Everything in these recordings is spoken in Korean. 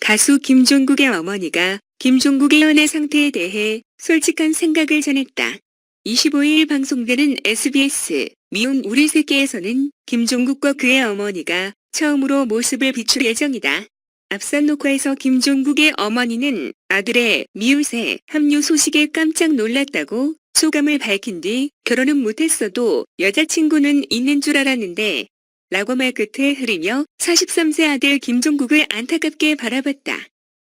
가수 김종국의 어머니가 김종국의 연애 상태에 대해 솔직한 생각을 전했다. 25일 방송되는 SBS 미운 우리 새끼에서는 김종국과 그의 어머니가 처음으로 모습을 비출 예정이다. 앞선 녹화에서 김종국의 어머니는 아들의 미우새 합류 소식에 깜짝 놀랐다고 소감을 밝힌 뒤 결혼은 못했어도 여자친구는 있는 줄 알았는데 라고 말 끝에 흐리며 43세 아들 김종국을 안타깝게 바라봤다.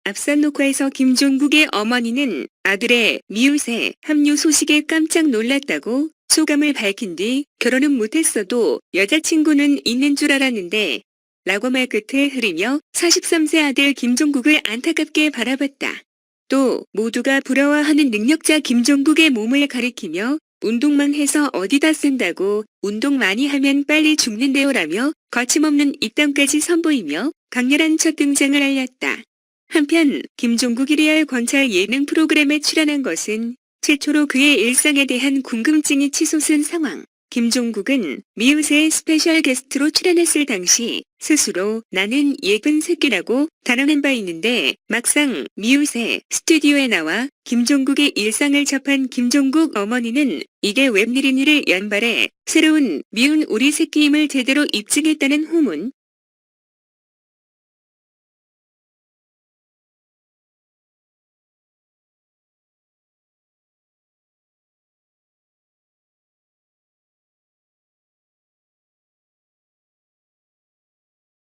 앞선 녹화에서 김종국의 어머니는 아들의 미우새 합류 소식에 깜짝 놀랐다고 소감을 밝힌 뒤 결혼은 못했어도 여자친구는 있는 줄 알았는데 라고 말 끝에 흐리며 43세 아들 김종국을 안타깝게 바라봤다. 또 모두가 부러워하는 능력자 김종국의 몸을 가리키며 운동만 해서 어디다 쓴다고 운동 많이 하면 빨리 죽는데요라며 거침없는 입담까지 선보이며 강렬한 첫 등장을 알렸다. 한편 김종국이 리얼 관찰 예능 프로그램에 출연한 것은 최초로 그의 일상에 대한 궁금증이 치솟은 상황. 김종국은 미우새의 스페셜 게스트로 출연했을 당시 스스로 나는 예쁜 새끼라고 단언한 바 있는데 막상 미우새 스튜디오에 나와 김종국의 일상을 접한 김종국 어머니는 이게 웬일이니를 연발해 새로운 미운 우리 새끼임을 제대로 입증했다는 후문